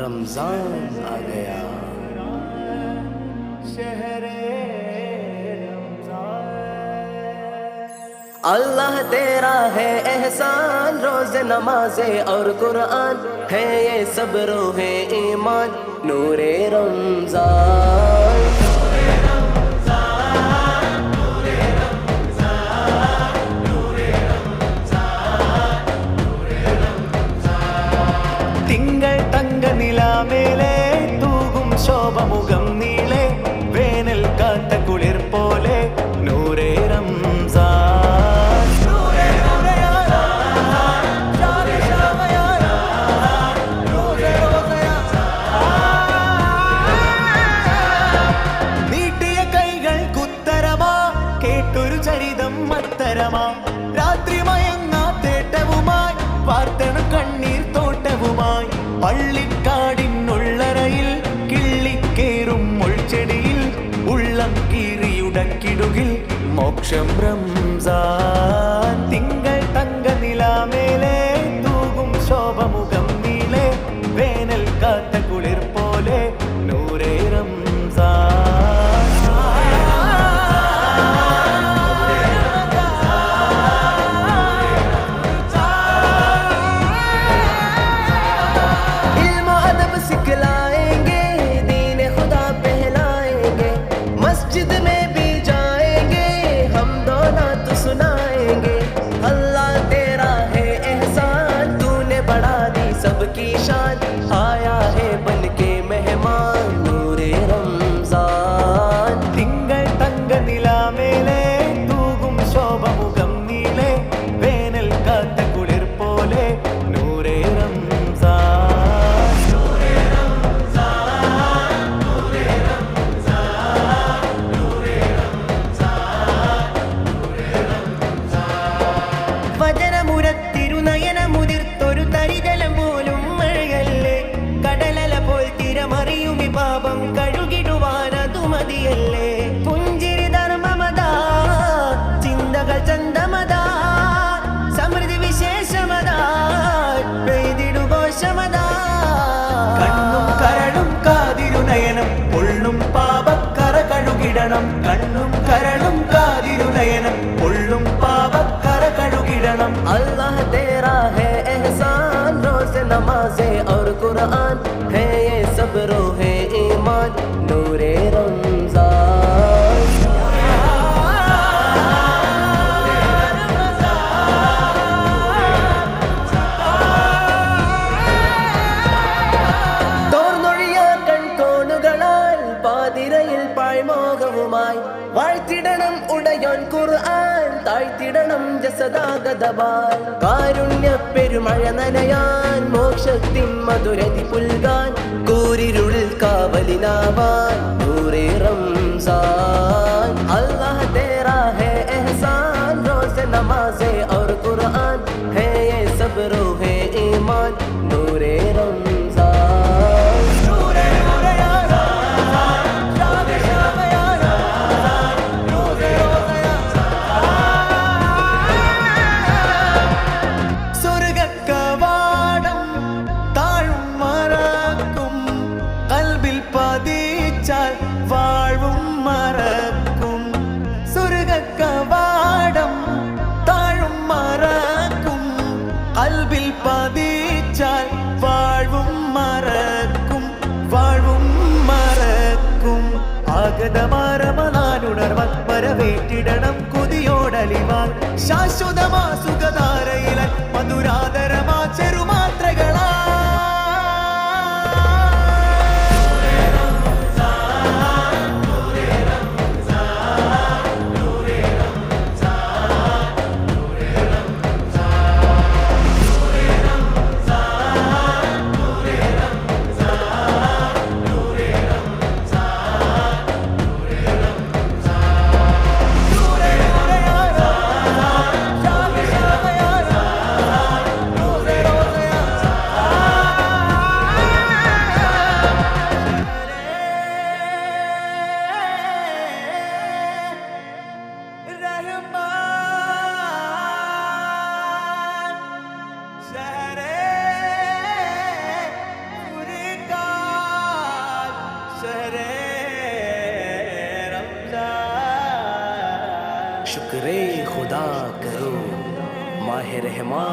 रमज़ान आ गया। अल्लाह तेरा है एहसान, रोज नमाजे और कुरान। है ये सब रोहे ईमान, नूरे रमज़ान। മത്തരമാ രാത്രി മയങ്ങാ തേട്ടവുമായി വാർത്തണു കണ്ണീർ തോട്ടവുമായി. പള്ളിക്കാടിനുള്ളറയിൽ കിള്ളിക്കേറും മുൾച്ചെടിയിൽ ഉള്ളം കീറിയുടക്കിടുകിൽ മോക്ഷം റംസാൻ. கரணம் கண்ணும் கரணும் காதிருதயனம் கொள்ளும் பாவ கர கழுகிடனம் அல்லாஹ் தேரா ஹே எஹ்சான் ரோஸ் நமாஸே और कुरान ഭാവമായി വാഴ്ത്തിടണം ഉടയോൻ ഖുർആൻ താഴ്ത്തിടണം ജസദാഗതമായി. കാരുണ്യ പെരുമഴ നനയാൻ മോക്ഷത്തിൻ മധുരതി പുൽകാൻ കൂരിരുളിൽ കാവലിനാവാൻ നൂറേ റംസാൻ അല്ലാഹ് തേറാ ഹേ എഹ്സാൻ റോസെ നമാസെ ഔർ ഖുർആൻ. ആഗതമാരമനാനുണർവൻ വരവേറ്റിടണം കൊതിയോടലിവാൻ ശാശ്വതമാ സുഖധാരയിലെ മധുരാതരമാ ചെറുമാത്രകളാ شکر خدا کرو ماہ رحمان۔